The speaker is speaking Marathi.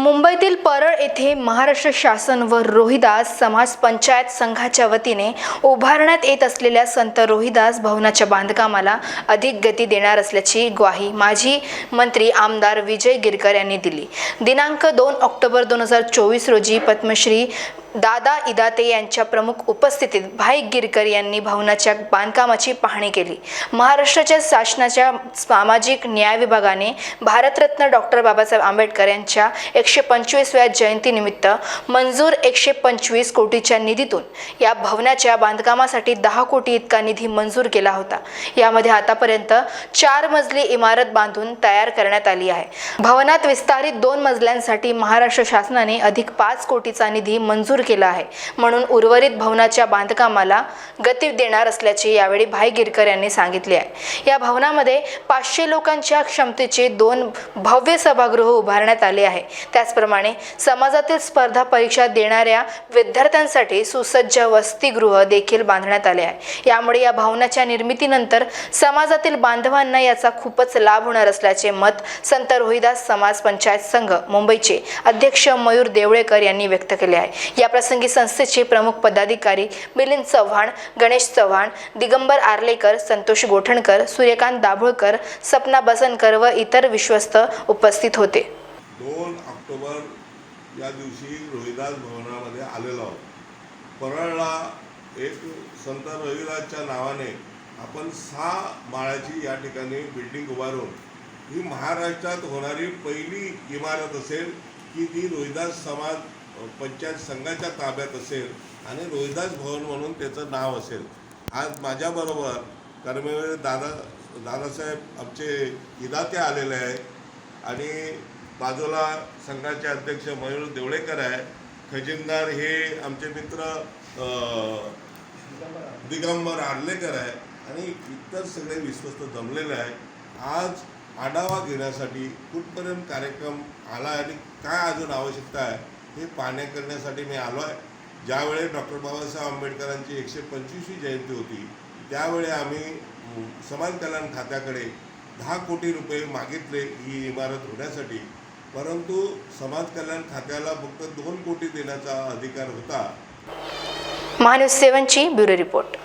मुंबईतील परळ येथे महाराष्ट्र शासन व रोहिदास समाज पंचायत संघाच्या वतीने उभारण्यात येत असलेल्या संत रोहिदास भवनाच्या बांधकामाला अधिक गती देणार असल्याची ग्वाही माजी मंत्री आमदार विजय गिरकर यांनी दिली. दिनांक दोन ऑक्टोबर दोन हजार चोवीस रोजी पद्मश्री दादा इदाते यांच्या प्रमुख उपस्थितीत भाई गिरकर यांनी भवनाच्या बांधकामाची पाहणी केली. महाराष्ट्राच्या शासनाच्या सामाजिक न्याय विभागाने भारतरत्न डॉक्टर बाबासाहेब आंबेडकर यांच्या एकशे पंचवीसव्या जयंतीनिमित्त मंजूर एकशे पंचवीस कोटीच्या निधीतून या भवनाच्या बांधकामासाठी दहा कोटी इतका निधी मंजूर केला होता. यामध्ये आतापर्यंत चार मजली इमारत बांधून तयार करण्यात आली आहे. भवनात विस्तारित दोन मजल्यांसाठी महाराष्ट्र शासनाने अधिक पाच कोटीचा निधी मंजूर केला आहे. म्हणून उर्वरित भवनाच्या बांधकामाला गती देणार असल्याचे यावेळी भाई गिरकर यांनी सांगितले आहे. या भवनामध्ये पाचशे लोकांच्या क्षमतेचे दोन भव्य सभागृह उभारण्यात आले आहे. त्याचप्रमाणे समाजातील स्पर्धा परीक्षा देणाऱ्या विद्यार्थ्यांसाठी सुसज्ज वसतिगृह देखील बांधण्यात आले आहे. यामुळे या भवनाच्या निर्मितीनंतर समाजातील बांधवांना याचा खूपच लाभ होणार असल्याचे मत संत रोहिदास समाज पंचायत संघ मुंबईचे अध्यक्ष मयूर देवळेकर यांनी व्यक्त केले आहे. याप्रसंगी संस्थेचे प्रमुख पदाधिकारी मिलिंद चव्हाण गणेश चव्हाण दिगंबर आर्लेकर संतोष गोठणकर सूर्यकांत दाभोळकर सपना बसनकर व इतर विश्वस्त उपस्थित होते. दोन ऑक्टोबर या दिवशी रोहिदास भवनामध्ये आलेलो आहोत. परळला एक संत रविदासच्या नावाने आपण सहा माळ्याची या ठिकाणी बिल्डिंग उभारून ही महाराष्ट्रात होणारी पहिली इमारत असेल की ती रोहिदास समाज पंचायत संघाच्या ताब्यात असेल आणि रोहिदास भवन म्हणून त्याचं नाव असेल. आज माझ्याबरोबर कर्मवीर दादा दादासाहेब आमचे इदाते आलेले आहे आणि बाजूला संघाचे अध्यक्ष मयूर देवळेकर आहे. खजिनदार हे आमचे मित्र दिगंबर आडलेकर आहे आणि इतर सगळे विश्वस्त जमलेले आहे आज आढावा घेण्यासाठी कुठपर्यंत कार्यक्रम आला आणि काय अजून आवश्यकता आहे हे पाहण्या करण्यासाठी मी आलो आहे. ज्यावेळी डॉक्टर बाबासाहेब आंबेडकरांची एकशे पंचवीसवी जयंती होती त्यावेळी आम्ही समाज कल्याण खात्याकडे दहा कोटी रुपये मागितले ही इमारत होण्यासाठी. परंतु समाज कल्याण खात्याला फक्त दोन कोटी देण्याचा अधिकार होता. महान्यूज सेवनची ब्युरो रिपोर्ट.